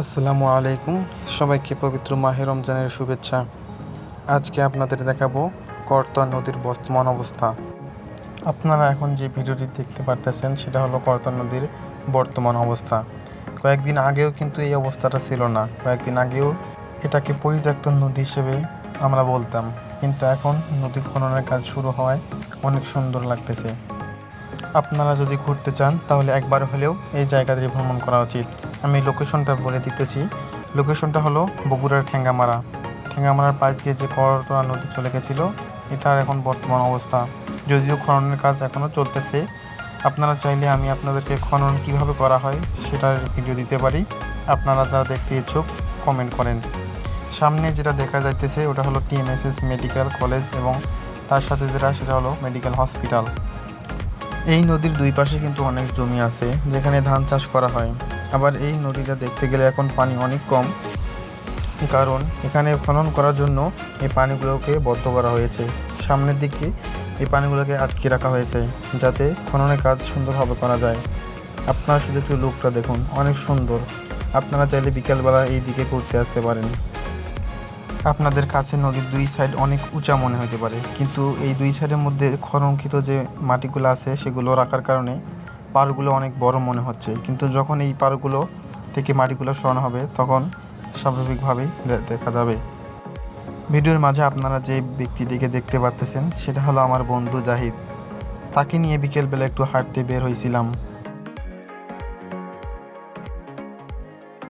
আসসালামু আলাইকুম। সবাইকে পবিত্র মাহে রমজানের শুভেচ্ছা। আজকে আপনাদের দেখাবো করতোয়া নদীর বর্তমান অবস্থা। আপনারা এখন যে ভিডিওটি দেখতে পারতেছেন, সেটা হলো করতোয়া নদীর বর্তমান অবস্থা। কয়েকদিন আগেও কিন্তু এই অবস্থাটা ছিল না। কয়েকদিন আগেও এটাকে পরিত্যক্ত নদী হিসেবে আমরা বলতাম। কিন্তু এখন নদী খননের কাজ শুরু হওয়ায় অনেক সুন্দর লাগতেছে। আপনারা যদি ঘুরতে চান, তাহলে একবার হলেও এই জায়গাটি ভ্রমণ করা উচিত। আমি লোকেশনটা বলে দিতেছি। লোকেশনটা হলো বগুড়ার ঠেঙ্গামারা। ঠেঙ্গামারার পাশ দিয়ে যে করতোয়া নদী চলে গেছিল, এটার এখন বর্তমান অবস্থা। যদিও খননের কাজ এখনও চলতেছে, আপনারা চাইলে আমি আপনাদেরকে খনন কীভাবে করা হয় সেটার ভিডিও দিতে পারি। আপনারা যারা দেখতে ইচ্ছুক কমেন্ট করেন। সামনে যেটা দেখা যাইতেছে, ওটা হলো টিএমএসএস মেডিকেল কলেজ এবং তার সাথে যেটা, সেটা হলো মেডিকেল হসপিটাল এই নদীর দুই পাশে কিন্তু অনেক জমি আছে, যেখানে ধান চাষ করা হয়। আবার এই নদীটা দেখতে গেলে এখন পানি অনেক কম। কারণ, এখানে খনন করার জন্য এই পানিগুলোকে বদ্ধ করা হয়েছে। সামনের দিকে এই পানিগুলোকে আটকে রাখা হয়েছে, যাতে খননের কাজ সুন্দরভাবে করা যায়। আপনারা শুধু একটু লুকটা দেখুন, অনেক সুন্দর। আপনারা চাইলে বিকালবেলা এই দিকে ঘুরতে আসতে পারেন। আপনাদের কাছে নদীর দুই সাইড অনেক উঁচা মনে হতে পারে। কিন্তু এই দুই সাইডের মধ্যে খননকৃত যে মাটিগুলো আছে, সেগুলো রাখার কারণে পাড়গুলো অনেক বড় মনে হচ্ছে। কিন্তু যখন এই পাড়গুলো থেকে মাটিগুলো সরানো হবে, তখন স্বাভাবিকভাবেই দেখা যাবে। ভিডিওর মাঝে আপনারা যে ব্যক্তিটিকে দেখতে পাচ্তেছেন সেটা হলো আমার বন্ধু জাহিদ। তাকে নিয়ে বিকেলবেলা একটু হাঁটতে বের হয়েছিলাম